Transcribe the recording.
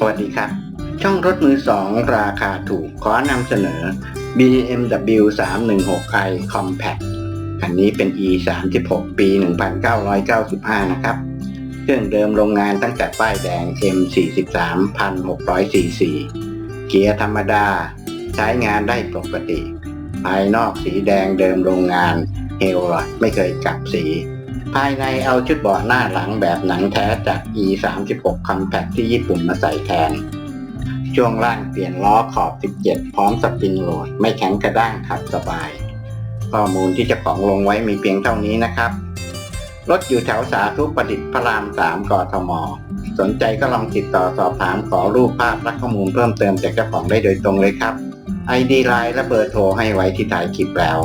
สวัสดีครับ ช่องรถมือสองราคาถูกขอนำเสนอ BMW 316i Compact คันนี้เป็น E 3 6ปี 1995 นะครับ เครื่องเดิมโรงงานตั้งแต่ป้ายแดง M 43 1600 cc เกียร์ธรรมดา ใช้งานได้ปกติ ภายนอกสีแดงเดิมโรงงานเฮลลอดไม่เคยกลับสี ภายในเอาชุดเบาะหน้าหลังแบบหนังแท้จาก E 3 6 Compact ที่ญี่ปุ่นมาใส่แทน ช่วงล่างเปลี่ยนล้อขอบ 17 พร้อมสปริงโหลด ไม่แข็งกระด้างขับสบาย ข้อมูลที่จ้าของลงไว้มีเพียงเท่านี้นะครับ รถอยู่แถวสาธุประดิษฐ์พระราม 3 กทม สนใจก็ลองติดต่อสอบถามขอรูปภาพและข้อมูลเพิ่มเติมจากเจ้าของได้โดยตรงเลยครับ ID ไลน์และเบอร์โทรให้ไว้ที่ท้ายคลิปแล้ว